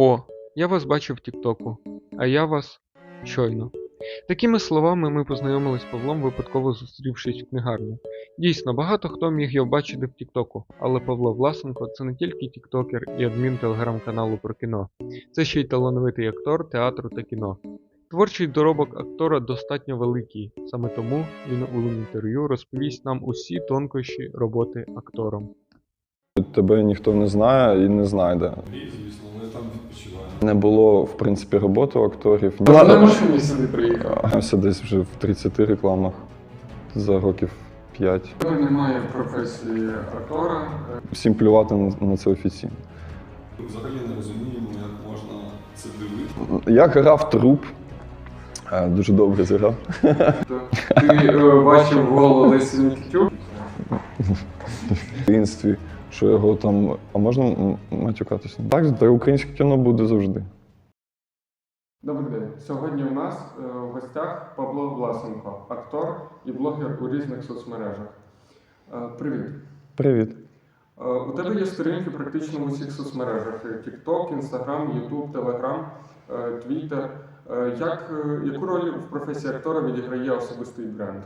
О, я вас бачив в Тіктоку, а я вас щойно. Такими словами ми познайомились з Павлом, випадково зустрівшись в книгарні. Дійсно, багато хто міг його бачити в Тіктоку, але Павло Власенко це не тільки тіктокер і адмін телеграм-каналу про кіно, це ще й талановитий актор театру та кіно. Творчий доробок актора достатньо великий, саме тому він у інтерв'ю розповість нам усі тонкощі роботи актором. Тебе ніхто не знає і не знайде. Звісно. Не було, в принципі, роботи у акторів. На машині сюди приїхав. Все десь вже в 30 рекламах за років 5. Тебе немає професії актора. Всім плювати на- на це офіційно. Взагалі не розуміємо, як можна це дивитися. Я грав труп. Е, Дуже добре зіграв. Ти е, бачив гол Лесі Нікітюк? В дитинстві, що його там. А можна матюкатися? Так, та українське кіно буде завжди. Добрий день. Сьогодні у нас е, в гостях Павло Власенко, актор і блогер у різних соцмережах. Е, Привіт. Привіт. Е, У тебе є сторінки практично в усіх соцмережах: TikTok, Instagram, YouTube, Telegram, Twitter. Як, яку роль в професії актора відіграє особистий бренд?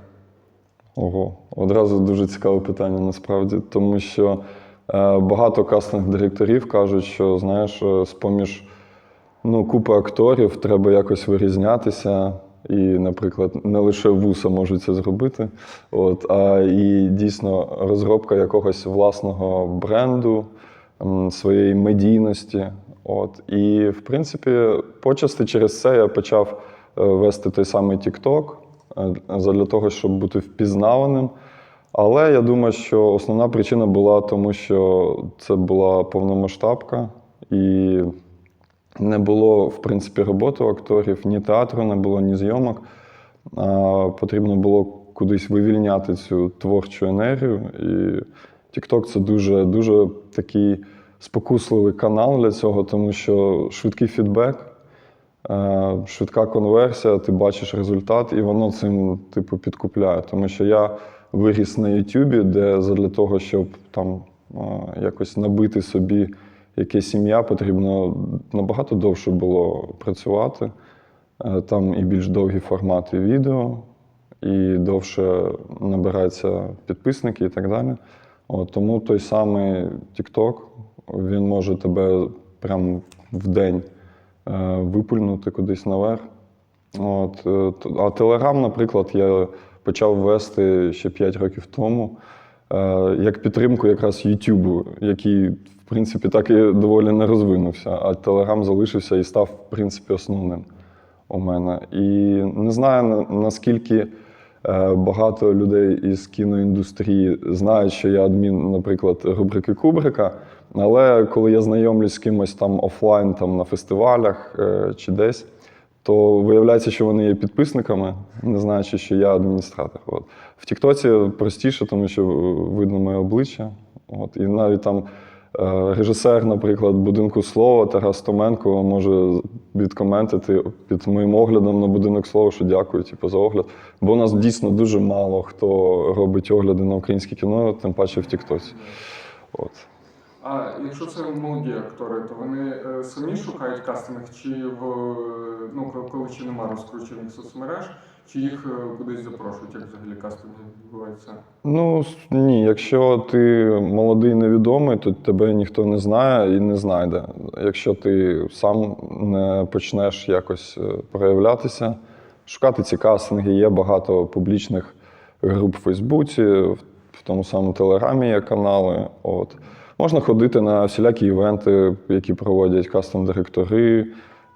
Ого, одразу дуже цікаве питання насправді, тому що багато кастинг директорів кажуть, що знаєш, е, з-поміж ну, купи акторів треба якось вирізнятися. І, наприклад, не лише вуса можуть це зробити, от, а і дійсно розробка якогось власного бренду, своєї медійності. От. І, в принципі, почасти через це я почав е, вести той самий TikTok, е, задля того, щоб бути впізнаваним. Але я думаю, що основна причина була тому, що це була повномасштабка і не було, в принципі, роботи у акторів, ні театру не було, ні зйомок. А, потрібно було кудись вивільняти цю творчу енергію. І TikTok це дуже, дуже такий спокусливий канал для цього, тому що швидкий фідбек. Е, швидка конверсія, ти бачиш результат, і воно цим типу підкупляє. Тому що я виріс на Ютубі, де задля того, щоб там якось набити собі якесь ім'я, потрібно набагато довше було працювати. Е, Там і більш довгі формати відео, і довше набирається підписники і так далі. От, тому той самий TikTok, він може тебе прямо в день е, випульнути кудись наверх. От, е, а Телеграм, наприклад, я почав вести ще 5 років тому е, як підтримку якраз Ютубу, який, в принципі, так і доволі не розвинувся. А Телеграм залишився і став, в принципі, основним у мене. І не знаю наскільки е, багато людей із кіноіндустрії знають, що я адмін, наприклад, рубрики Кубрика. Але коли я знайомлюсь з кимось там офлайн, там на фестивалях е, чи десь, то виявляється, що вони є підписниками, не знаючи, що я адміністратор. От. В Тіктоці простіше, тому що видно моє обличчя. От. І навіть там е, режисер, наприклад, будинку слова Тарас Томенко може відкоментити під моїм оглядом на будинок слова, що дякую типу, за огляд. Бо у нас дійсно дуже мало хто робить огляди на українське кіно, тим паче в Тіктоці. От. А якщо це молоді актори, то вони е, самі шукають кастинг, чи в ну коли- ще немає розкручених соцмереж, чи їх е, кудись запрошують, як взагалі кастинг відбувається? Ну ні, якщо ти молодий невідомий, то тебе ніхто не знає і не знайде. Якщо ти сам не почнеш якось е, проявлятися, шукати ці кастинги, є багато публічних груп в Фейсбуці, в тому самому Телеграмі є канали. От. Можна ходити на всілякі івенти, які проводять кастинг-директори,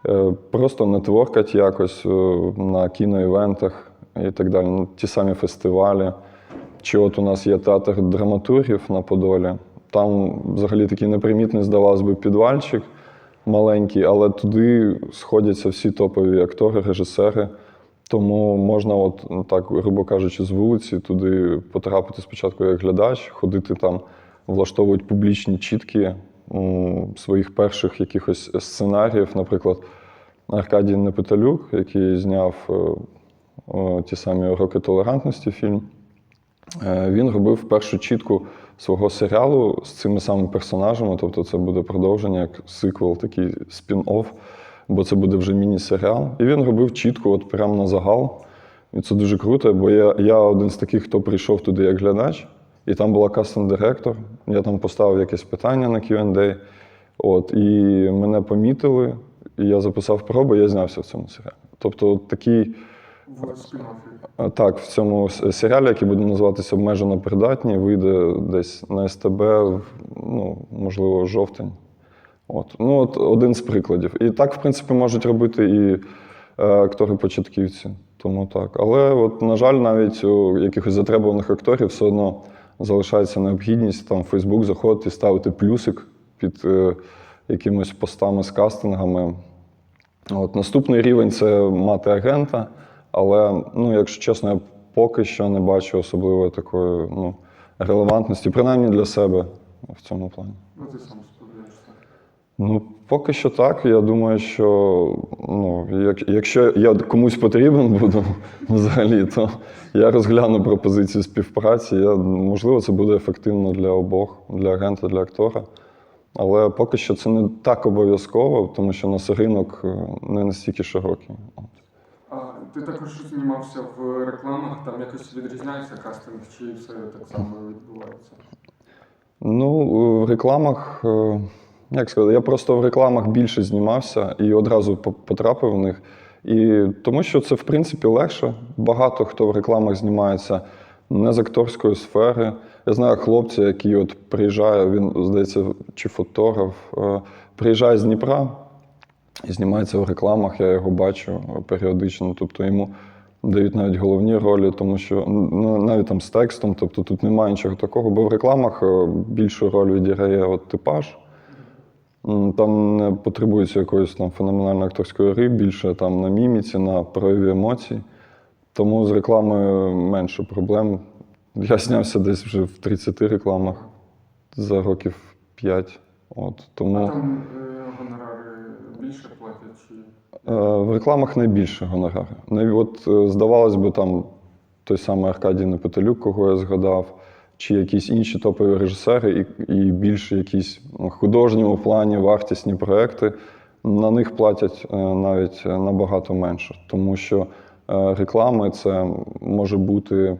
е, просто нетворкати якось е, на кіноівентах і так далі. Ну, ті самі фестивалі. Чи от у нас є театр драматургів на Подолі. Там взагалі такий непримітний, здавалось би, підвальчик маленький, але туди сходяться всі топові актори, режисери. Тому можна, от ну, так, грубо кажучи, з вулиці туди потрапити спочатку як глядач, ходити там, влаштовують публічні чітки своїх перших якихось сценаріїв. Наприклад, Аркадій Непеталюк, який зняв е, ті самі уроки толерантності фільм. Е, Він робив першу чітку свого серіалу з цими самими персонажами. Тобто це буде продовження, як сиквел, такий спін-офф, бо це буде вже міні-серіал. І він робив чітко, от прямо на загал. І це дуже круто, бо я, я один з таких, хто прийшов туди як глядач, і там була кастинг-директор. Я там поставив якесь питання на Q&A. От, і мене помітили, і я записав проби, і я знявся в цьому серіалі. Тобто, такий. В Так, в цьому серіалі, який буде називатися Обмежено придатні, вийде десь на СТБ, ну, можливо, жовтень. От. Ну, от один з прикладів. І так, в принципі, можуть робити і е, актори-початківці. Тому так. Але, от, на жаль, навіть у якихось затребуваних акторів все одно залишається необхідність там в Фейсбук заходити і ставити плюсик під е, якимись постами з кастингами. От, наступний рівень це мати агента, але, ну, якщо чесно, я поки що не бачу особливої такої ну, релевантності, принаймні для себе в цьому плані. Ну, ти сам сподіваєшся. Ну, поки що так. Я думаю, що ну, як, якщо я комусь потрібен буду взагалі, то я розгляну пропозицію співпраці. Я, можливо, це буде ефективно для обох, для агента, для актора. Але поки що це не так обов'язково, тому що у нас ринок е, не настільки широкий. А ти також знімався в рекламах, там якось відрізняється кастинг, чи все так само відбувається? Ну, в рекламах, е, як сказати, я просто в рекламах більше знімався і одразу по- потрапив в них. І тому що це, в принципі, легше. Багато хто в рекламах знімається не з акторської сфери. Я знаю хлопця, який от приїжджає, він, здається, чи фотограф, е, приїжджає з Дніпра і знімається в рекламах, я його бачу періодично. Тобто йому дають навіть головні ролі, тому що ну, навіть там з текстом, тобто тут немає нічого такого, бо в рекламах е, більшу роль відіграє от типаж. Там не потребується якоїсь там феноменальної акторської гри, більше там на міміці, на прояві емоцій. Тому з рекламою менше проблем. Я знявся десь вже в 30 рекламах за років 5. От, тому... А там е, гонорари більше платять чи. Е, В рекламах найбільше гонорари. От, е, здавалось би, там той самий Аркадій Непетелюк, кого я згадав, чи якісь інші топові режисери, і, і більше якісь ну, художньому плані вартісні проекти. На них платять е, навіть е, набагато менше, тому що е, реклами це може бути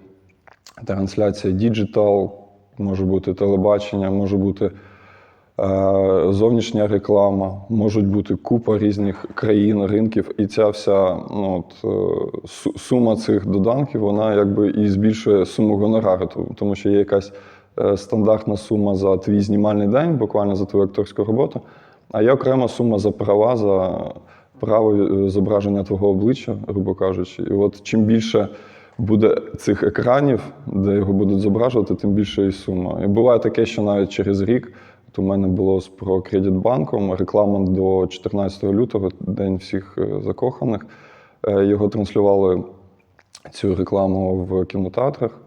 трансляція діджитал, може бути телебачення, може бути зовнішня реклама, можуть бути купа різних країн, ринків, і ця вся ну, от, е, сума цих доданків, вона якби і збільшує суму гонорару, тому- що є якась е, стандартна сума за твій знімальний день, буквально за твою акторську роботу, а є окрема сума за права, за право е, зображення твого обличчя, грубо кажучи. І от чим більше буде цих екранів, де його будуть зображувати, тим більше і сума. І буває таке, що навіть через рік. У мене було з ProCreditBank реклама до 14 лютого, День всіх е, закоханих. Е, Його транслювали цю рекламу в кінотеатрах,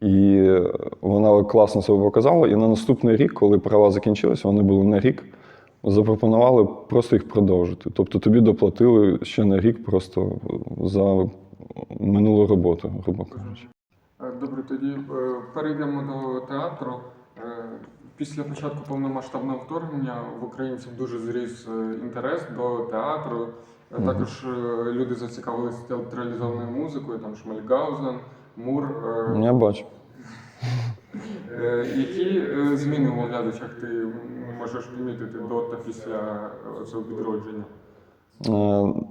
і е, вона класно себе показала. І на наступний рік, коли права закінчилися, вони були на рік, запропонували просто їх продовжити. Тобто тобі доплатили ще на рік просто за минулу роботу, грубо кажучи. Добре, тоді перейдемо до театру. Після початку повномасштабного вторгнення в українців дуже зріс е, інтерес до театру. Е. Також е, люди зацікавилися театралізованою музикою, там Шмальгаузен, Мур. Я бачу. Які зміни у глядачах ти можеш помітити до та після цього відродження?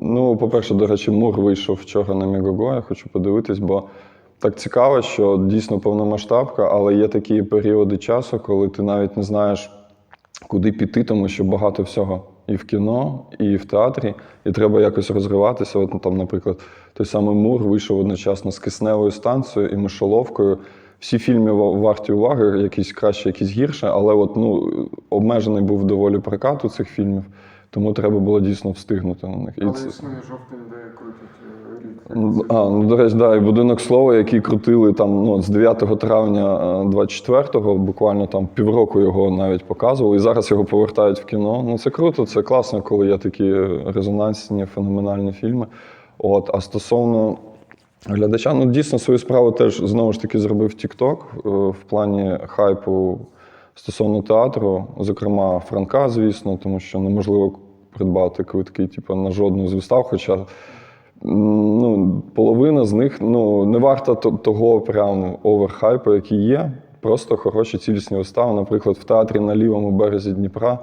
Ну, по-перше, до речі, Мур вийшов вчора на Мегого, я хочу подивитись, бо так цікаво, що дійсно повномасштабка, але є такі періоди часу, коли ти навіть не знаєш, куди піти, тому що багато всього і в кіно, і в театрі, і треба якось розриватися. От ну, там, наприклад, той самий Мур вийшов одночасно з кисневою станцією і мишоловкою. Всі фільми варті уваги, якісь краще, якісь гірше, але от, ну, обмежений був доволі прокат у цих фільмів, тому треба було дійсно встигнути на них. І Але це- існує жовтень, де крутять е, А, ну, до речі, да, і будинок слова, який крутили там ну, з 9 травня 24-го, буквально там півроку його навіть показували, і зараз його повертають в кіно. Ну це круто, це класно, коли є такі резонансні, феноменальні фільми. От, а стосовно глядача. Ну, дійсно, свою справу теж знову ж таки зробив TikTok е, в плані хайпу стосовно театру, зокрема Франка, звісно, тому що неможливо придбати квитки типу, на жодну з вистав. Хоча ну, половина з них ну, не варта того прям оверхайпу, який є. Просто хороші цілісні вистави. Наприклад, в театрі на лівому березі Дніпра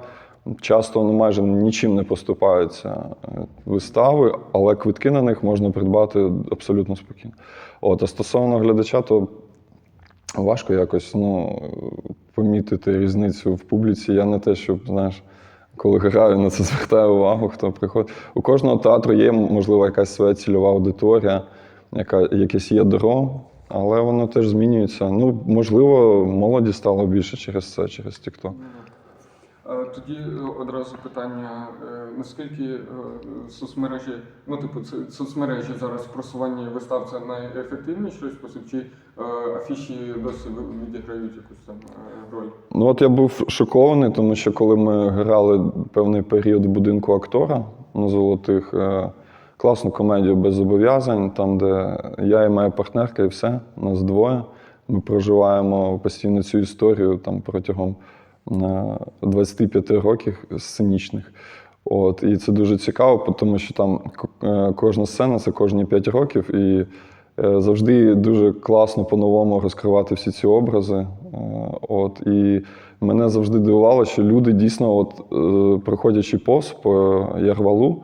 часто ну, майже нічим не поступаються е, вистави, але квитки на них можна придбати абсолютно спокійно. От, а стосовно глядача, то важко якось ну, помітити різницю в публіці. Я не те, щоб, знаєш, коли граю, на це звертаю увагу, хто приходить. У кожного театру є, можливо, якась своя цільова аудиторія, яка, якесь є дро, але воно теж змінюється. Ну, можливо, молоді стало більше через це, через TikTok. Е, Тоді е, одразу питання: е, наскільки соцмережі, ну типу, соцмережі зараз в просуванні вистав це найефективніший спосіб, чи афіші досі відіграють якусь там роль? Ну от я був шокований, тому що коли ми грали певний період в будинку актора на золотих, класну комедію без зобов'язань, там, де я і моя партнерка, і все, нас двоє. Ми проживаємо постійно цю історію там протягом 25 років сценічних. От, і це дуже цікаво, тому що там е, кожна сцена це кожні 5 років, і е, завжди дуже класно по-новому розкривати всі ці образи. Е, От, і мене завжди дивувало, що люди дійсно, от, проходячи повз по Ярвалу,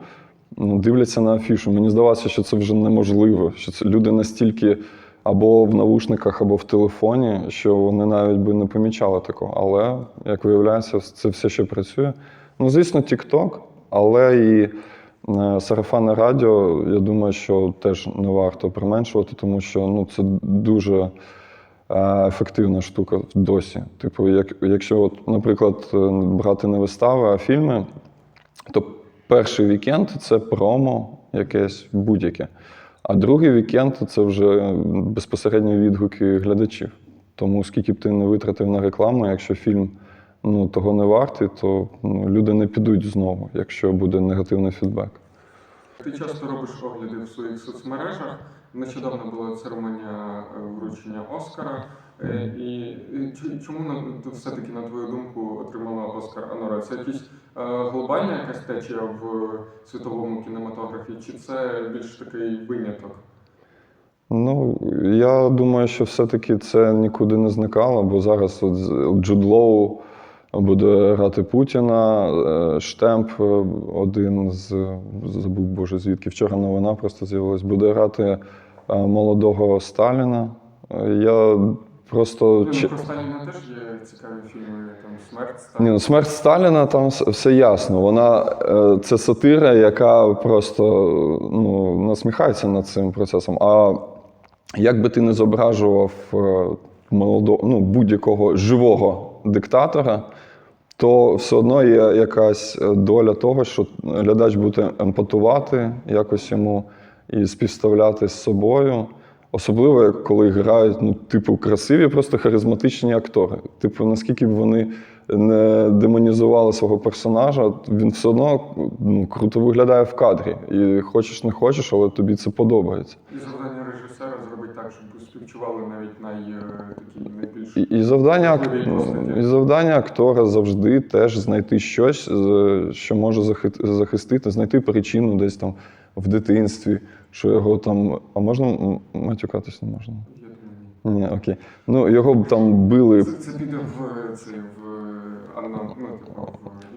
дивляться на афішу. Мені здавалося, що це вже неможливо, що це люди настільки або в навушниках, або в телефоні, що вони навіть би не помічали такого. Але, як виявляється, це все ще працює. Ну, звісно, TikTok, але і е, сарафанне радіо, я думаю, що теж не варто применшувати, тому що ну, це дуже е, ефективна штука досі. Типу, як, якщо, от, наприклад, е, брати не вистави, а фільми, то перший вікенд це промо якесь будь-яке. А другий вікенд це вже безпосередньо відгуки глядачів. Тому скільки б ти не витратив на рекламу, якщо фільм ну, того не вартий, то ну, люди не підуть знову, якщо буде негативний фідбек. Ти часто робиш огляди в своїх соцмережах. Нещодавно була церемонія е, вручення Оскара. Е, І чому все-таки, на твою думку, отримала Оскар Анора? Це якісь глобальна якась течія в світовому кінематографі, чи це більш такий виняток? Ну, я думаю, що все-таки це нікуди не зникало, бо зараз от Джуд Лоу буде грати Путіна, е, Штемп, е, один з забув Боже, звідки вчора новина просто з'явилась, буде грати е, молодого Сталіна. Е, Я просто Ну, чи- Про Сталіна теж є цікаві фільми, там смерть ні, ну, смерть Сталіна там все ясно. Вона е, це сатира, яка просто ну, насміхається над цим процесом. А як би ти не зображував е, молодо, ну, будь-якого живого диктатора, то все одно є якась е, доля того, що глядач буде емпатувати якось йому і співставляти з собою. Особливо, коли грають, ну, типу, красиві, просто харизматичні актори. Типу, наскільки б вони не демонізували свого персонажа, він все одно ну, круто виглядає в кадрі. І хочеш не хочеш, але тобі це подобається. І завдання режисера зробити так, щоб співчували навіть най, е, такі найбільш І, і, завдання, постаті. і завдання актора завжди теж знайти щось, що може захи- захистити, знайти причину десь там в дитинстві, що його там. А можна матюкатись не можна? Ні. Окей. Ну, його б там били. Це, це піде в це в Анна, ну, типу,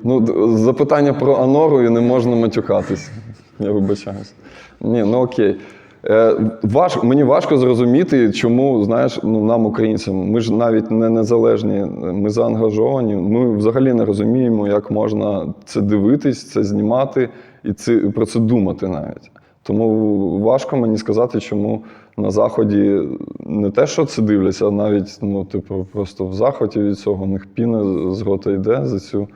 Ну, д- запитання про Анору і не можна матюкатись. Я вибачаюсь. Ні, ну окей. Е, важ, мені важко зрозуміти, чому, знаєш, ну, нам, українцям, ми ж навіть не незалежні, ми заангажовані. Ми взагалі не розуміємо, як можна це дивитись, це знімати і це, про це думати навіть. Тому важко мені сказати, чому на Заході не те, що це дивляться, а навіть ну, типу, просто в захваті від цього у них піна з рота йде за цю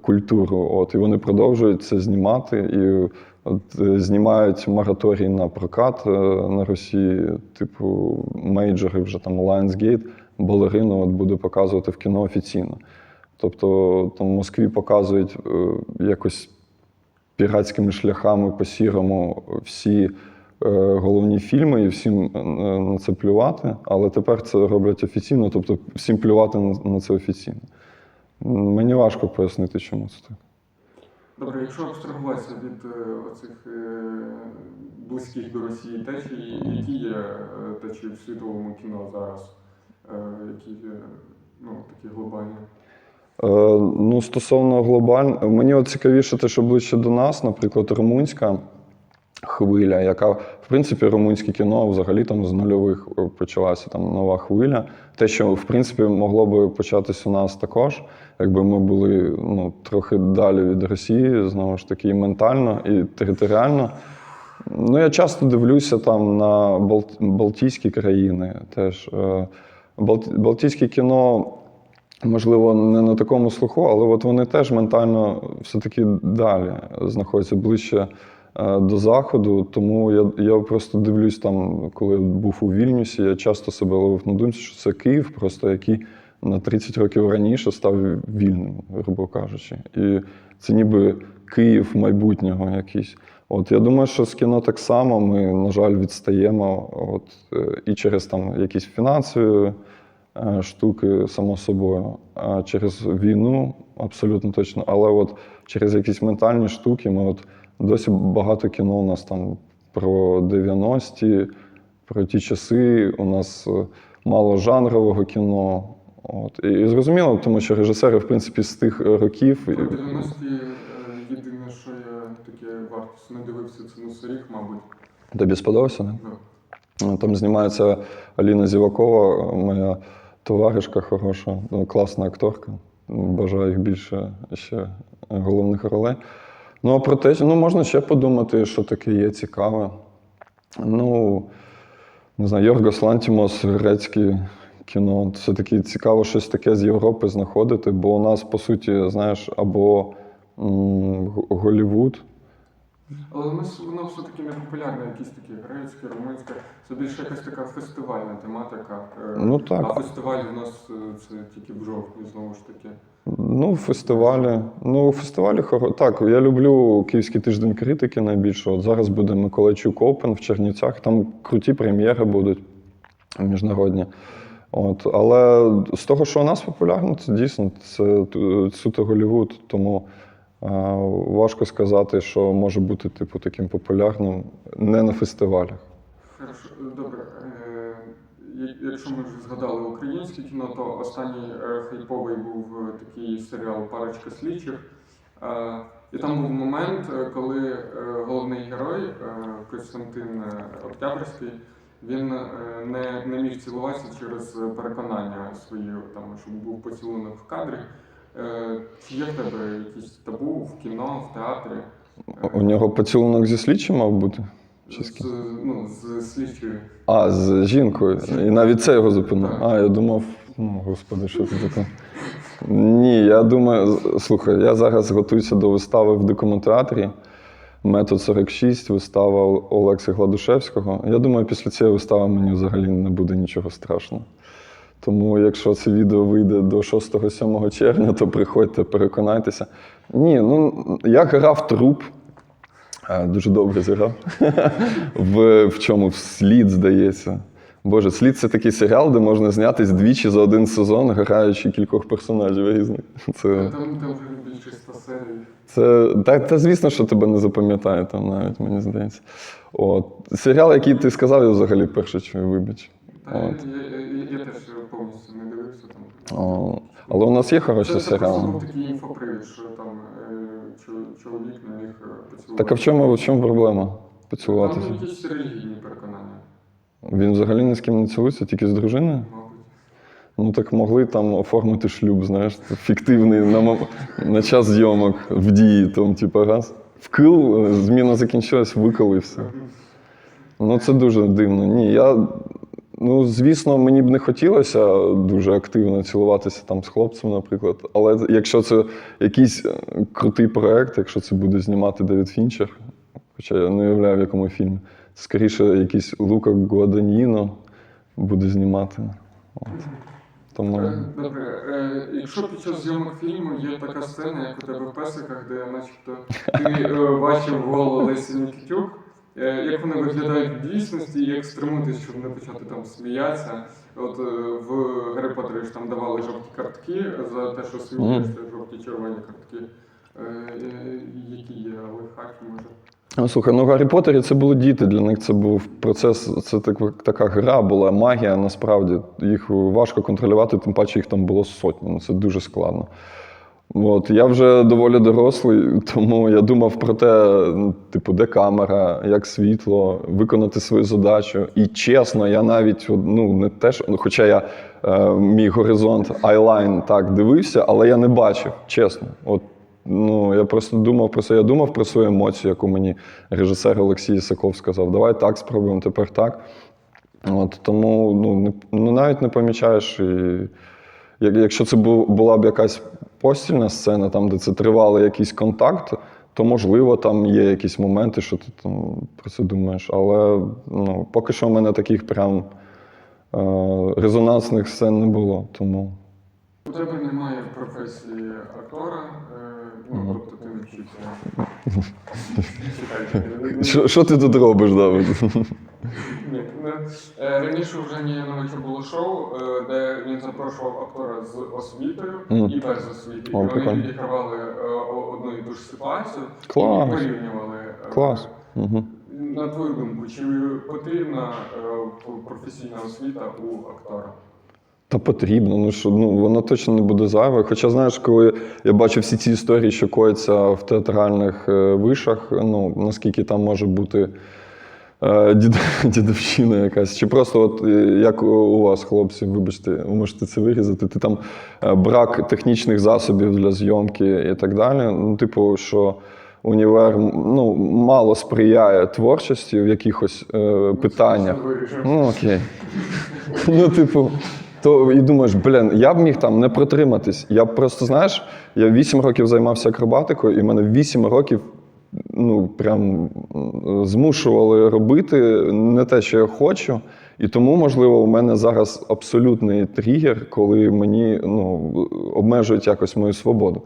культуру. От, і вони продовжують це знімати. І от, е, знімають мораторій на прокат е, на Росії, типу мейджори, вже там Lionsgate, балерину от буде показувати в кіно офіційно. Тобто там в Москві показують е, якось піратськими шляхами по сірому всі е, головні фільми, і всім е, на це плювати. Але тепер це роблять офіційно, тобто всім плювати на, це офіційно. Мені важко пояснити, чому це так. Добре, якщо абстрагуватися від е, оцих близьких до Росії течій, які є течії в світовому кіно зараз, які є ну, такі глобальні? Е, Ну, стосовно глобально, мені от цікавіше те, що ближче до нас, наприклад, румунська хвиля, яка, в принципі, румунське кіно взагалі там з нульових е, почалася там нова хвиля. Те, що в принципі могло би початись у нас також, якби ми були ну, трохи далі від Росії, знову ж таки, і ментально, і територіально. Ну, я часто дивлюся там на Бал- Балтійські країни теж. Е, Балт- Балтійське кіно можливо, не на такому слуху, але от вони теж ментально все-таки далі знаходяться ближче е, до заходу. Тому я, я просто дивлюсь там, коли був у Вільнюсі, я часто себе ловив на думці, що це Київ, просто який на 30 років раніше став вільним, грубо кажучи. І це ніби Київ майбутнього якийсь. От я думаю, що з кіно так само ми, на жаль, відстаємо. От, е, і через там якісь фінансові штуки, само собою, а через війну абсолютно точно. Але от через якісь ментальні штуки ми от досі багато кіно у нас там про 90-ті, про ті часи. У нас е, мало жанрового кіно. От. І, і зрозуміло, тому що режисери, в принципі, з тих років. Про 90-ті е, єдине, що я таке вартісно не дивився, це носоріг, мабуть. Тобі сподобався, не? Ну, Там знімається Аліна Зівакова, моя товаришка хороша, ну, класна акторка. Бажаю їх більше ще головних ролей. Ну, а про те, ну, можна ще подумати, що таке є цікаве. Ну, не знаю, Йоргос Лантімос, грецьке кіно. Все-таки цікаво щось таке з Європи знаходити, бо у нас, по суті, знаєш, або Голівуд, Але с- воно все-таки не популярне, якісь такі грецьке, румунське. Це більше якась така фестивальна тематика. Е, Ну, так. А фестиваль у нас е, це тільки в жовтні, знову ж таки. Ну, фестивалі. Ну, фестивалі. Так, я люблю Київський тиждень критики найбільше. От зараз буде Миколайчук Open в Чернівцях. Там круті прем'єри будуть міжнародні. От, але з того, що у нас популярно, це дійсно це т- суто Голівуд. Тому е, важко сказати, що може бути типу таким популярним не на фестивалях. Добре. Е, Якщо ми вже згадали українське кіно, то останній е, хайповий був е, такий серіал Парочка слідчих. І там був момент, коли головний герой Костянтин Октябрьський, він не, не міг цілуватися через переконання свої, там, щоб був поцілунок в кадрі. Е, Чи є в тебе якісь табу в кіно, в театрі? У нього поцілунок зі слідчим мав бути? Чи з З, ну, з слідчою. А, з жінкою. І навіть це його зупинив. А, я думав, ну, господи, що це таке? Ні, я думаю, слухай, я зараз готуюся до вистави в дикомонтеатрі. Метод 46, вистава Олекси Гладушевського. Я думаю, після цієї вистави мені взагалі не буде нічого страшного. Тому, якщо це відео вийде до 6-7 червня, то приходьте, переконайтеся. Ні, ну я грав труп. Е, Дуже добре зіграв. в, в чому? В слід, здається. Боже, слід це такий серіал, де можна знятись двічі за один сезон, граючи кількох персонажів різних. Це, Там, там вже більше 100 серій. це та, та звісно, що тебе не запам'ятає там навіть, мені здається. От. Серіал, який ти сказав, я взагалі перше чую, вибач. Та я, я, я, теж повністю не дивився там. О, але у нас є хороші Це, просто серіали. був такий інфопривід, що там е, чо- чоловік не міг е, поцілувати. Так а в чому, в чому проблема поцілуватися? Там якісь релігійні переконання, Він взагалі ні з ким не цілується, тільки з дружиною? мабуть. Ну так могли там оформити шлюб, знаєш, це фіктивний на, мом- на час зйомок в дії, там, типу, раз. Вкил, е, зміна закінчилась, виколи і все. Ну це дуже дивно. Ні, я. Ну, звісно, мені б не хотілося дуже активно цілуватися там з хлопцем, наприклад. Але якщо це якийсь е, крутий проект, якщо це буде знімати Девід Фінчер, хоча я не уявляю, в якому фільмі, скоріше якийсь Лука Гуаданіно буде знімати. От. Тому. Е, Добре, е, якщо під час зйомок фільму є така сцена, як у тебе в песиках, де начебто ти бачив голову Лесі Нікітюк, Як вони виглядають в дійсності, і як стримуватись, щоб не почати там сміятися. От е, в Гаррі Поттері ж там давали жовті картки за те, що смієшся, жовті червоні картки. Е, е, Які є лайфхаки, може? Ну, слухай, ну Гаррі Поттері це були діти. Для них це був процес, це так, така гра була, магія насправді. Їх важко контролювати, тим паче їх там було сотні. Ну, це дуже складно. От, я вже доволі дорослий, тому я думав про те, ну, типу, де камера, як світло, виконати свою задачу. І чесно, я навіть ну, не те, що, ну, хоча я е, мій горизонт айлайн так дивився, але я не бачив, чесно. От, ну, я просто думав про це. Я думав про свою емоцію, яку мені режисер Олексій Ісаков сказав: давай так спробуємо, тепер так. От, тому ну, не, ну, навіть не помічаєш. І, як- якщо це була б якась постільна сцена, там, де це тривалий якийсь контакт, то можливо там є якісь моменти, що ти там про це думаєш. Але ну, поки що в мене таких прям е, резонансних сцен не було. Тому Тебе немає професії актора, е, ну, тобто ти не вчився. Що, ти тут робиш, Давид? Ні, не. Е, Раніше у Жені Яновича було шоу, е, де він запрошував актора з освітою і без освіти. І вони відігравали одну і ту ж ситуацію і порівнювали. Клас. На твою думку, чи потрібна професійна освіта у актора? Та потрібно, ну що ну воно точно не буде зайве. Хоча, знаєш, коли я бачу всі ці історії, що кояться в театральних е, вишах, ну наскільки там може бути е, дід, дідовщина якась, чи просто, от е, як у- у вас, хлопці, вибачте, ви можете це вирізати. Ти там е, брак технічних засобів для зйомки і так далі. Ну, типу, що універ ну, мало сприяє творчості в якихось е, питаннях. Ну, окей. Ну, типу, то і думаєш, блін, я б міг там не протриматись. Я просто, знаєш, я 8 років займався акробатикою, і мене 8 років ну, прям змушували робити не те, що я хочу. І тому, можливо, у мене зараз абсолютний тригер, коли мені ну, обмежують якось мою свободу.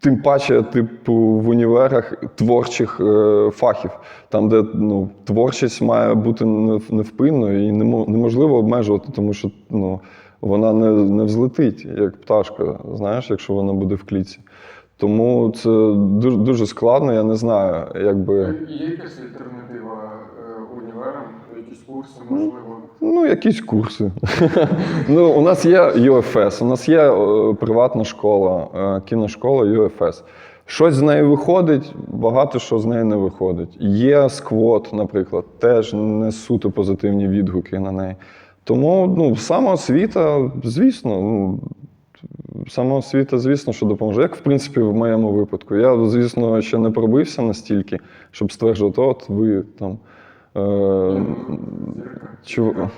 Тим паче, типу, в універах творчих е, фахів, там, де ну, творчість має бути невпинною і неможливо обмежувати, тому що ну, вона не, не взлетить, як пташка, знаєш, якщо вона буде в клітці. Тому це дуже, дуже складно, я не знаю, якби. Є якась альтернатива е, якісь курси, можливо? Ну, якісь курси. ну, у нас є UFS, у нас є е, приватна школа, е, кіношкола UFS. Щось з неї виходить, багато що з неї не виходить. Є сквот, наприклад, теж не суто позитивні відгуки на неї. Тому ну, самоосвіта, звісно, ну, самоосвіта, звісно, що допоможе. Як в принципі в моєму випадку. Я, звісно, ще не пробився настільки, щоб стверджувати, от ви там. Е, чу-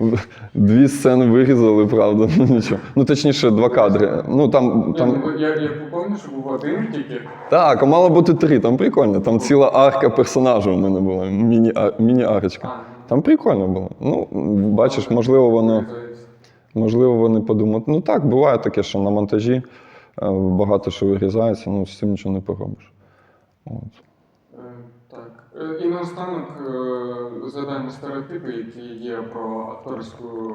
Дві сцени вирізали, правда. Ну нічого. Ну, точніше, два кадри. Ну там. Там... ну, Я, я пам'ятаю, що був один тільки. Так, а мало бути три, там прикольно. Там ціла арка персонажа у мене була, міні-арочка. Там прикольно було. Ну, бачиш, можливо, вирізається. можливо, вони подумають. Ну так, буває таке, що на монтажі е, багато що вирізається, ну з цим нічого не поробиш. От. Е, І наостанок е, згадаємо стереотипи, які є про акторську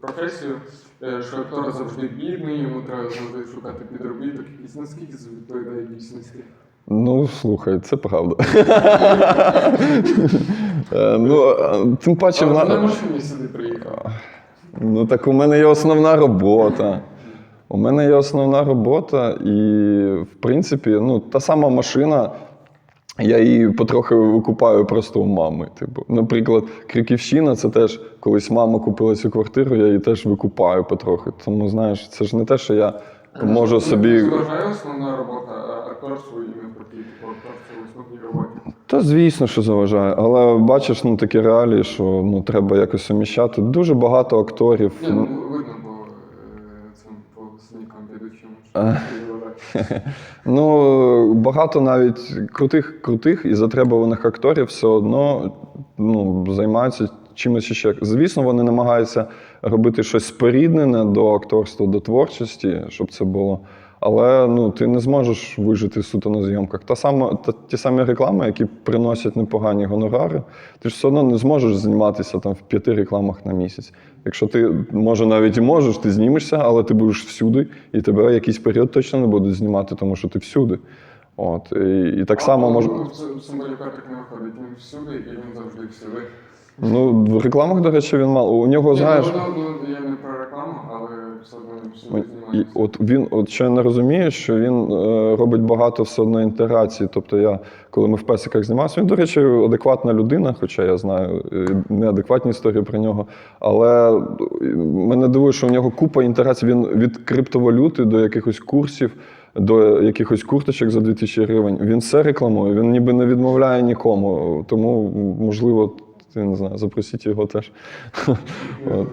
професію, Е, що актор завжди бідний, йому треба завжди шукати підробіток. якийсь. Наскільки це відповідає дійсності? Ну, слухай, це правда. Ну, тим паче, вона- на машині сюди приїхав. Ну так у мене є основна робота. У мене є основна робота, і, в принципі, ну, та сама машина, я її потрохи викупаю просто у мами. Типу. Наприклад, Криківщина це теж колись мама купила цю квартиру, я її теж викупаю потрохи. Тому, знаєш, це ж не те, що я можу Ну, собі. Зважає основна робота а акторству і навпаки, по акторству в роботі. Та звісно, що заважає. Але бачиш, ну такі реалії, що ну, треба якось суміщати. Дуже багато акторів. Ні, ну видно по е, цим по синікам ведучим. Ну, багато навіть крутих, крутих і затребуваних акторів все одно ну, займаються чимось ще. Звісно, вони намагаються робити щось споріднене до акторства, до творчості, щоб це було. Але ну, ти не зможеш вижити суто на зйомках. Та сама, та, ті самі реклами, які приносять непогані гонорари, ти ж все одно не зможеш зніматися там в п'яти рекламах на місяць. Якщо ти, може, навіть і можеш, ти знімешся, але ти будеш всюди, і тебе якийсь період точно не будуть знімати, тому що ти всюди. От, і, і так само може. Ну, в так не виходить. Він всюди і він завжди всюди. Ну, в рекламах, до речі, він мало. У нього, знаєш. Ні, ну, ну, я не про рекламу, але все одно І от він, от що я не розумію, що він е, робить багато все одно інтеграції. Тобто, я, коли ми в песиках знімалися, він, до речі, адекватна людина, хоча я знаю е, неадекватні історії про нього. Але е, мене дивує, що у нього купа інтеграцій. Він від криптовалюти до якихось курсів, до якихось курточок за 2000 гривень. Він все рекламує, він ніби не відмовляє нікому. Тому, можливо, я не знаю, запросіть його теж. Не-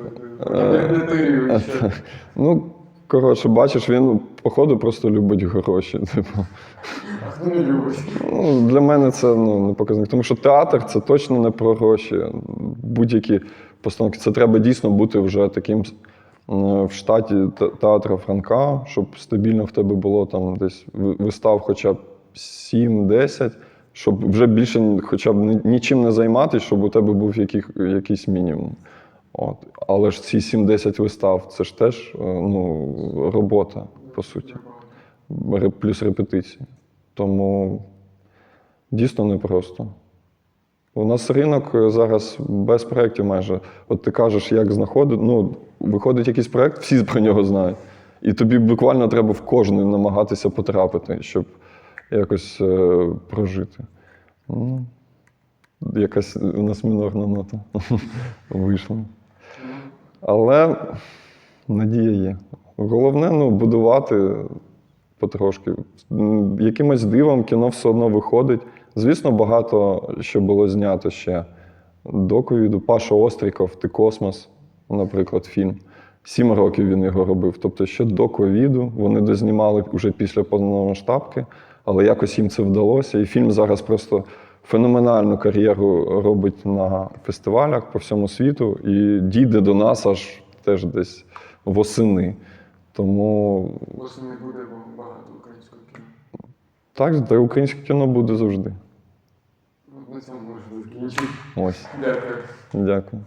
не. Ну, коротше, бачиш, він, походу, просто любить гроші. Типу. А хто не любить? Ну, для мене це ну, не показник. Тому що театр це точно не про гроші. Будь-які постановки. Це треба дійсно бути вже таким е, в штаті те- театра Франка, щоб стабільно в тебе було там десь вистав хоча б 7-10, щоб вже більше хоча б нічим не займатися, щоб у тебе був яких, якийсь мінімум. От. Але ж ці 7-10 вистав це ж теж е, ну, робота, по суті плюс репетиції. Тому дійсно непросто. У нас ринок зараз без проєктів майже. От ти кажеш, як знаходити. Ну, виходить якийсь проєкт, всі про нього знають. І тобі буквально треба в кожний намагатися потрапити, щоб якось е, прожити. Ну, якась у нас мінорна нота вийшла. Але надія є. Головне ну, будувати потрошки. Якимось дивом кіно все одно виходить. Звісно, багато що було знято ще до ковіду. Паша Остріков, Ти космос, наприклад, фільм. Сім років він його робив. Тобто ще до ковіду вони дознімали вже після повномасштабки, але якось їм це вдалося. І фільм зараз просто феноменальну кар'єру робить на фестивалях по всьому світу і дійде до нас аж теж десь восени. Тому Восени буде багато українського кіно. так, та українське кіно буде завжди. Ну, На цьому можна закінчити. Ось, Дякую. дякую.